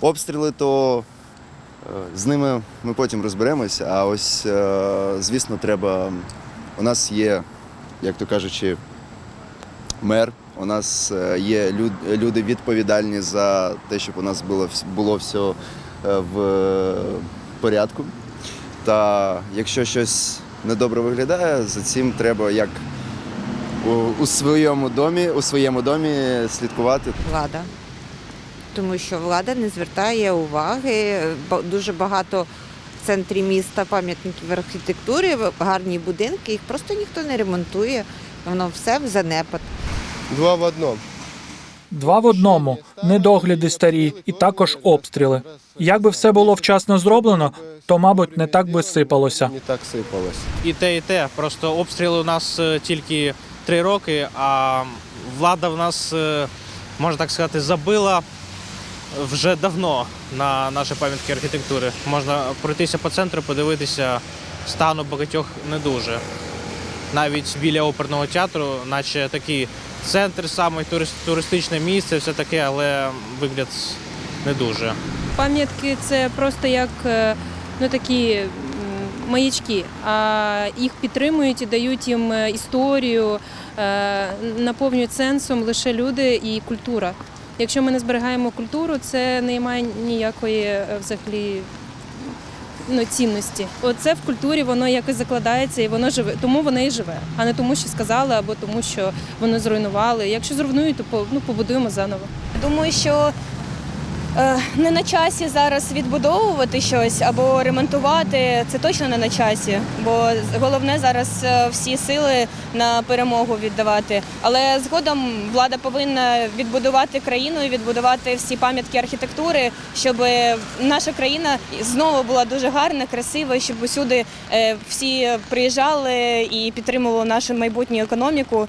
Обстріли, то е, з ними ми потім розберемося. А ось, е, звісно, треба. У нас є, як то кажучи, мер. У нас е, є люди відповідальні за те, щоб у нас було, було все в порядку. Та якщо щось недобре виглядає, за цим треба як у, у своєму домі, у своєму домі слідкувати. влада. Тому що влада не звертає уваги. Дуже багато в центрі міста пам'ятників архітектури, гарні будинки, їх просто ніхто не ремонтує. Воно все в занепад. Два в одному. Два в одному недогляди старі і також обстріли. Якби все було вчасно зроблено, то мабуть не так би сипалося. Не так сипалось. І те, і те. Просто обстріли у нас е, тільки три роки, а влада в нас, е, можна так сказати, забила вже давно на наші пам'ятки архітектури. Можна пройтися по центру, подивитися, стану багатьох не дуже. Навіть біля оперного театру, наче такий центр, саме турист- туристичне місце, все таке, але вигляд не дуже. Пам'ятки це просто як е, ну, такі маячки, а їх підтримують і дають їм е, історію, е, наповнюють сенсом лише люди і культура. Якщо ми не зберігаємо культуру, це не має ніякої е, взагалі ну, цінності. Оце в культурі воно якось закладається і воно живе. Тому воно і живе, а не тому, що сказали, або тому, що воно зруйнували. Якщо зруйнують, то ну, побудуємо заново. Думаю, що не на часі зараз відбудовувати щось або ремонтувати. Це точно не на часі, бо головне зараз е, всі сили на перемогу віддавати. Але згодом влада повинна відбудувати країну і відбудувати всі пам'ятки архітектури, щоб наша країна знову була дуже гарна, красива, щоб усюди е, всі приїжджали і підтримували нашу майбутню економіку.